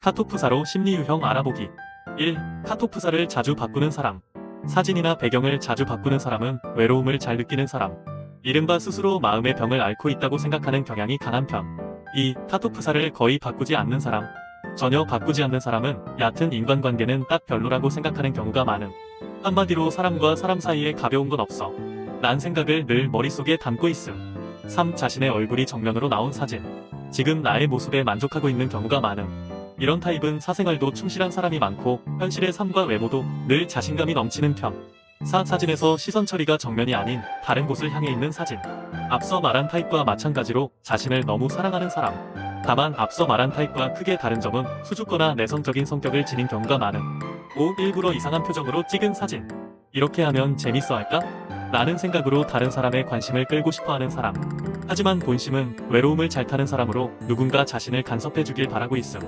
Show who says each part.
Speaker 1: 카톡프사로 심리 유형 알아보기. 1. 카톡프사를 자주 바꾸는 사람. 사진이나 배경을 자주 바꾸는 사람은 외로움을 잘 느끼는 사람. 이른바 스스로 마음의 병을 앓고 있다고 생각하는 경향이 강한 편. 2. 카톡프사를 거의 바꾸지 않는 사람. 전혀 바꾸지 않는 사람은 얕은 인간관계는 딱 별로라고 생각하는 경우가 많음. 한마디로 사람과 사람 사이에 가벼운 건 없어. 난 생각을 늘 머릿속에 담고 있음. 3. 자신의 얼굴이 정면으로 나온 사진. 지금 나의 모습에 만족하고 있는 경우가 많음 이런 타입은 사생활도 충실한 사람이 많고 현실의 삶과 외모도 늘 자신감이 넘치는 편. 4. 사진에서 시선 처리가 정면이 아닌 다른 곳을 향해 있는 사진. 앞서 말한 타입과 마찬가지로 자신을 너무 사랑하는 사람. 다만 앞서 말한 타입과 크게 다른 점은 수줍거나 내성적인 성격을 지닌 경우가 많음. 5. 일부러 이상한 표정으로 찍은 사진. 이렇게 하면 재밌어 할까? 라는 생각으로 다른 사람의 관심을 끌고 싶어 하는 사람. 하지만 본심은 외로움을 잘 타는 사람으로 누군가 자신을 간섭해 주길 바라고 있음.